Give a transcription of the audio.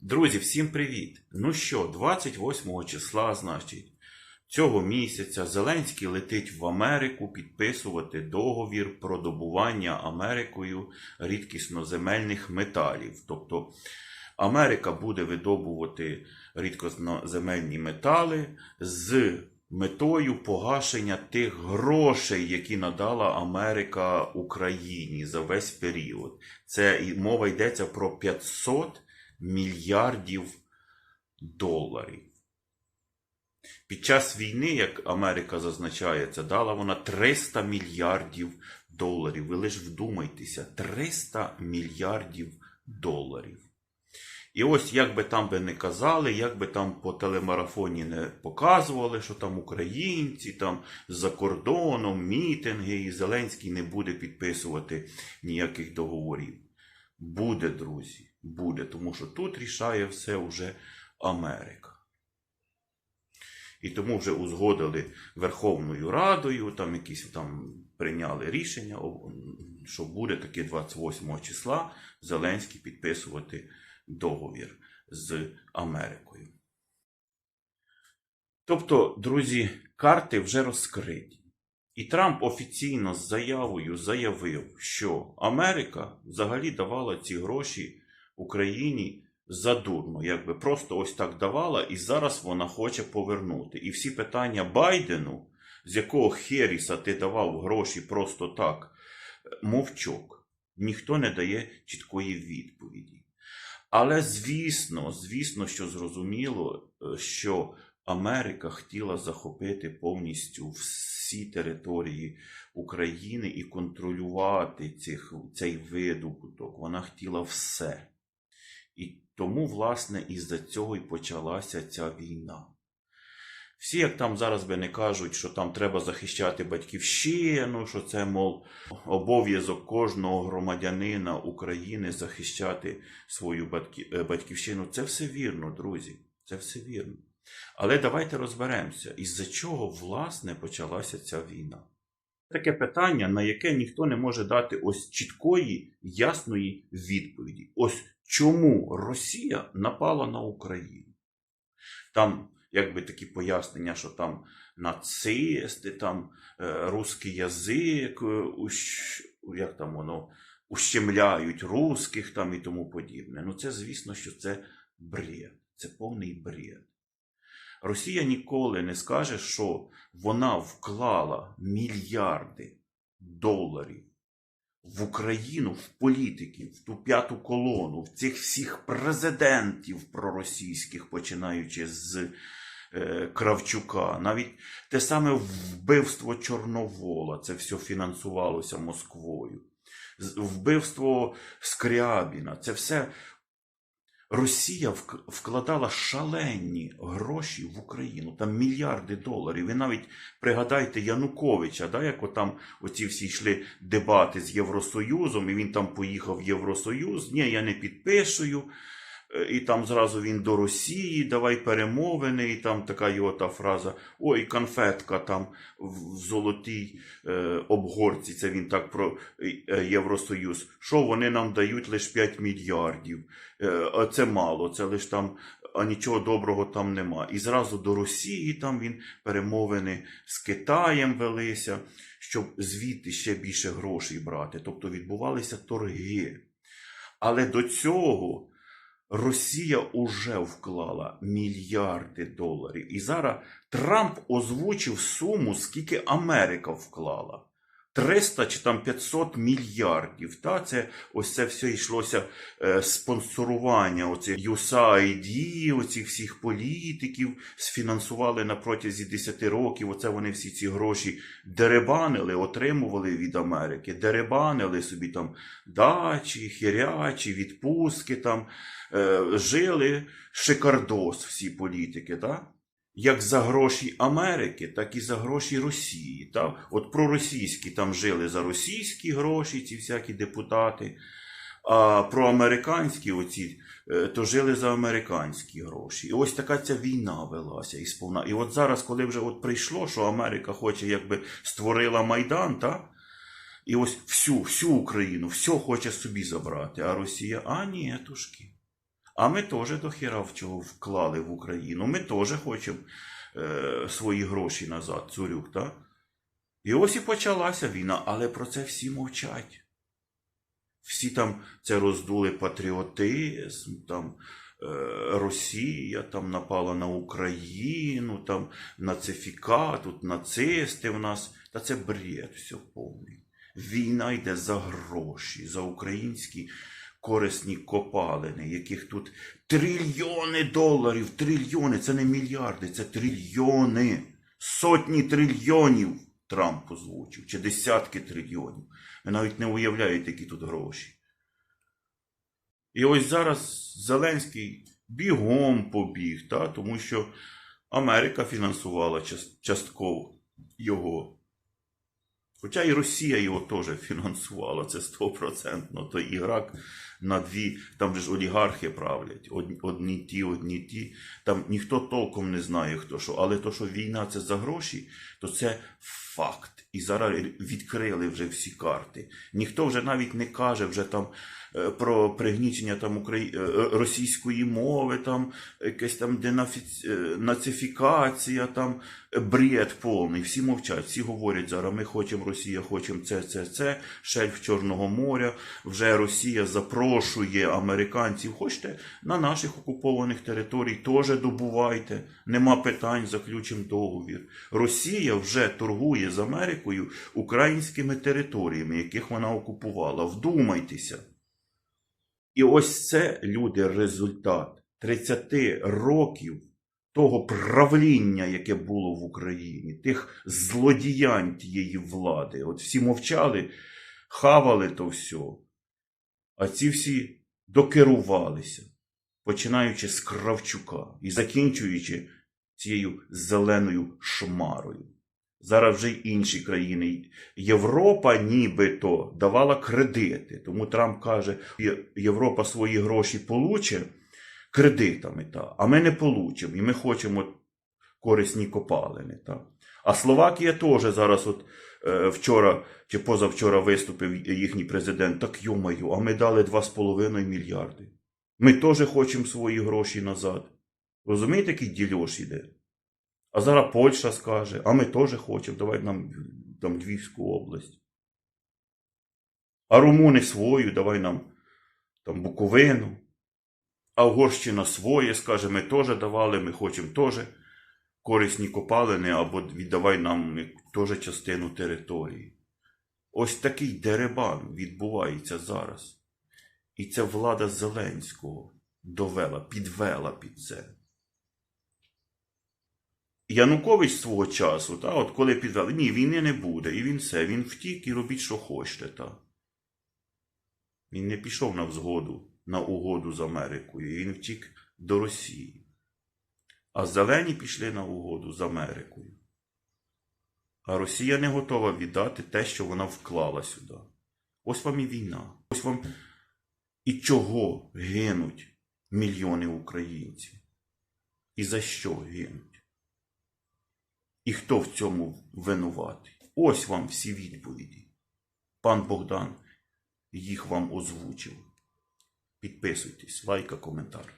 Друзі, всім привіт! Ну що, 28 числа, значить, цього місяця Зеленський летить в Америку підписувати договір про добування Америкою рідкісноземельних металів. Тобто Америка буде видобувати рідкозноземельні метали з метою погашення тих грошей, які надала Америка Україні за весь період. Це мова йдеться про 500 мільярдів доларів. Під час війни, як Америка зазначає, це дала вона 300 мільярдів доларів. Ви лише вдумайтеся, 300 мільярдів доларів. І ось як би там би не казали, як би там по телемарафоні не показували, що там українці, там за кордоном, мітинги, і Зеленський не буде підписувати ніяких договорів. Буде, друзі, буде, тому що тут рішає все вже Америка. І тому вже узгодили Верховною Радою, там якісь там прийняли рішення, що буде таки 28 числа Зеленський підписувати договір з Америкою. Тобто, друзі, карти вже розкриті. І Трамп офіційно з заявою заявив, що Америка взагалі давала ці гроші Україні задурно, якби просто ось так давала, і зараз вона хоче повернути. І всі питання Байдену, з якого Херіса ти давав гроші просто так, мовчок. Ніхто не дає чіткої відповіді. Але звісно, звісно, що зрозуміло, е, що Америка хотіла захопити повністю всі території України і контролювати цих, цей видобуток. Вона хотіла все. І тому, власне, із-за цього і почалася ця війна. Всі, як там зараз би не кажуть, що там треба захищати батьківщину, що це, мов, обов'язок кожного громадянина України захищати свою е, батьківщину. Це все вірно, друзі. Це все вірно. Але давайте розберемося, із-за чого, власне, почалася ця війна. Таке питання, на яке ніхто не може дати ось чіткої, ясної відповіді. Ось чому Росія напала на Україну? Там, якби такі пояснення, що там нацисти, там е, русський язик, е, як там воно, ущемляють русських там і тому подібне. Ну, це, звісно, що це бред. Це повний бред. Росія ніколи не скаже, що вона вклала мільярди доларів в Україну, в політиків, в ту п'яту колону, в цих всіх президентів проросійських, починаючи з е, Кравчука. Навіть те саме вбивство Чорновола, це все фінансувалося Москвою. Вбивство Скрябіна, це все Росія вк- вкладала шалені гроші в Україну, там мільярди доларів. І навіть пригадайте Януковича, да, як там оці всі йшли дебати з Євросоюзом, і він там поїхав в Євросоюз. Ні, я не підписую. Е, І там зразу він до Росії, давай перемовини, і там така його та фраза: ой, конфетка там в золотій е, обгорці. Це він так про е, Євросоюз. Що вони нам дають лише 5 мільярдів. Е, це мало, це лише там, а нічого доброго там нема. І зразу до Росії там він перемовини з Китаєм велися, щоб звідти ще більше грошей брати. Тобто відбувалися торги. Але до цього Росія уже вклала мільярди доларів. І зараз Трамп озвучив суму, скільки Америка вклала. 300 чи там 500 мільярдів. Та? Це ось це все йшлося е, спонсорування оці USAID, оцих всіх політиків сфінансували на протязі 10 років. Оце вони всі ці гроші деребанили, отримували від Америки, деребанили собі там дачі, хірячі, відпустки там, е, жили шикардос всі політики. Та? Як за гроші Америки, так і за гроші Росії. Та? От проросійські там жили за російські гроші, ці всякі депутати, а проамериканські оці, е, то жили за американські гроші. І ось така ця війна велася і сповна. І от зараз, коли вже от прийшло, що Америка хоче, якби створила Майдан, та? і ось всю, всю Україну, все хоче собі забрати, а Росія, а ні, тушки. А ми теж до хіра в чого вклали в Україну. Ми теж хочемо е, свої гроші назад, цурюк, так? І ось і почалася війна, але про це всі мовчать. Всі там це роздули патріотизм, там е, Росія там напала на Україну, там нацифіка, тут нацисти в нас. Та це бред все повний. Війна йде за гроші, за українські корисні копалини, яких тут трильйони доларів, трильйони, це не мільярди, це трильйони, сотні трильйонів Трамп озвучив, чи десятки трильйонів. Ви навіть не уявляєте, які тут гроші. І ось зараз Зеленський бігом побіг, та, тому що Америка фінансувала частково його. Хоча і Росія його теж фінансувала, це стопроцентно. Той іграк на дві, там же ж олігархи правлять, одні, одні ті, одні ті. Там ніхто толком не знає, хто що. Але то, що війна це за гроші, то це факт. І зараз відкрили вже всі карти. Ніхто вже навіть не каже вже там е, про пригнічення там Украї... е, російської мови, там якась там денафіц... е, нацифікація, там бред повний. Всі мовчать, всі говорять зараз, ми хочемо Росія, хочемо це, це, це, шельф Чорного моря. Вже Росія запрошує американців. Хочете на наших окупованих територій теж добувайте. Нема питань, заключимо договір. Росія вже торгує з Америкою українськими територіями, яких вона окупувала. Вдумайтеся. І ось це, люди, результат 30 років того правління, яке було в Україні, тих злодіянь тієї влади. От всі мовчали, хавали то все. А ці всі докерувалися, починаючи з Кравчука і закінчуючи цією зеленою шмарою. Зараз вже й інші країни. Європа нібито давала кредити. Тому Трамп каже, Європа свої гроші получе кредитами, та, а ми не получимо. І ми хочемо корисні копалини. Та. А Словакія теж зараз, от е, вчора чи позавчора виступив їхній президент, так йомаю, а ми дали 2,5 мільярди. Ми теж хочемо свої гроші назад. Розумієте, який дільош іде? А зараз Польща скаже, а ми теж хочемо, давай нам там Львівську область. А румуни свою, давай нам там Буковину. А Угорщина своє скаже, ми теж давали, ми хочемо теж корисні копалини, або віддавай нам теж частину території. Ось такий деребан відбувається зараз. І ця влада Зеленського довела, підвела під це. Янукович свого часу, та, от коли підвели, ні, війни не буде, і він все, він втік і робіть, що хочете. Та. Він не пішов на взгоду, на угоду з Америкою, він втік до Росії. А зелені пішли на угоду з Америкою. А Росія не готова віддати те, що вона вклала сюди. Ось вам і війна. Ось вам і чого гинуть мільйони українців. І за що гинуть? І хто в цьому винуватий? Ось вам всі відповіді. Пан Богдан їх вам озвучив. Підписуйтесь, лайка, коментар.